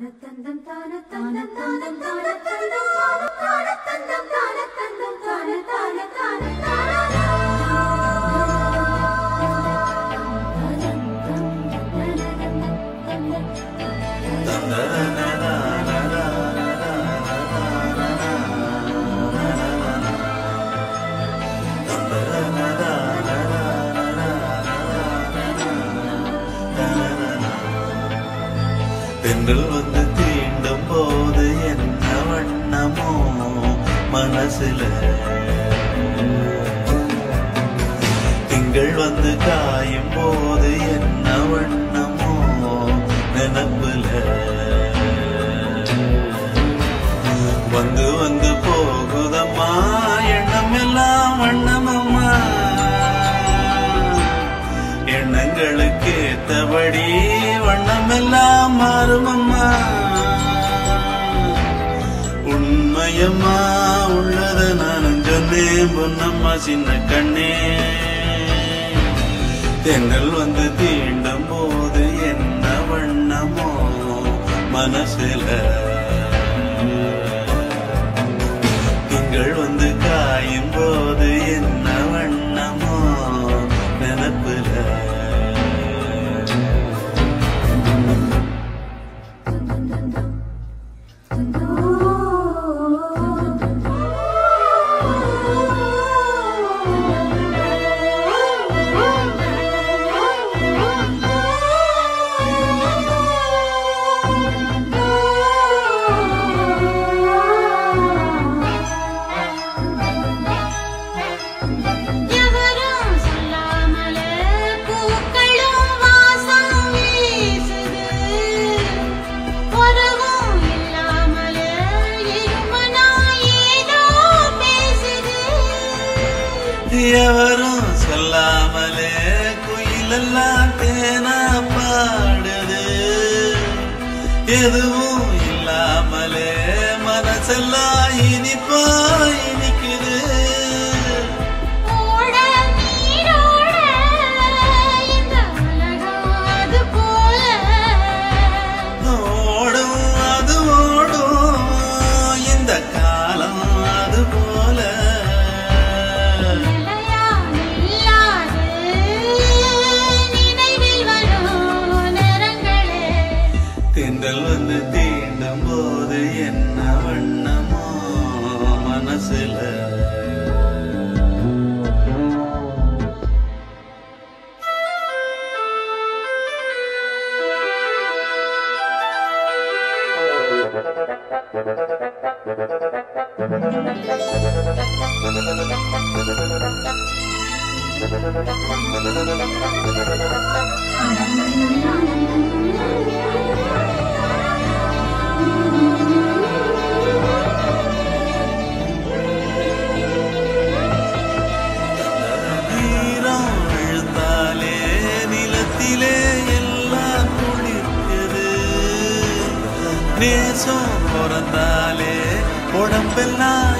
தான மனசுல. திங்கள் வந்து காயும் போது என்ன வண்ணமோ நினப்புல. வந்து வந்து போகுதம்மா எண்ணம் எல்லாம் வண்ணமம்மா. எண்ணங்களுக்கு ஏத்தபடி வண்ணம் எல்லாம் மாறுமம்மா. உண்மையம்மா பொன்னம்மா சின்ன கண்ணே. தென்னல் வந்து தீண்டும் போது என்ன வண்ணமோ மனசுல. திங்கள் வந்து காயும் போது என்ன வண்ணமோ நினப்புல. Thank. எவரும் சொல்லாமலே குயிலெல்லாம் தேனா பாடுது. எதுவும் Brasileiro. Thank you. நீ சோர்ந்தாலே உடம்பெல்லாம்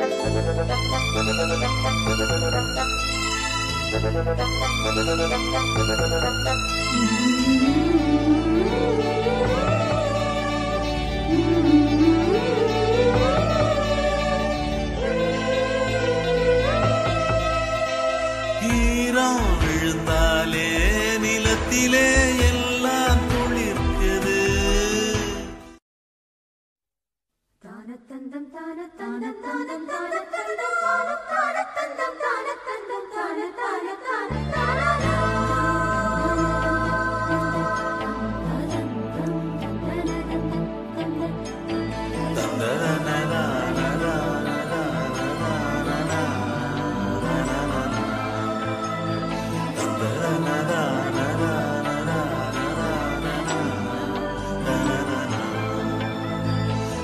ീരാ വിഴുന്നാലേ നിലത്തിലേ എല്ലാ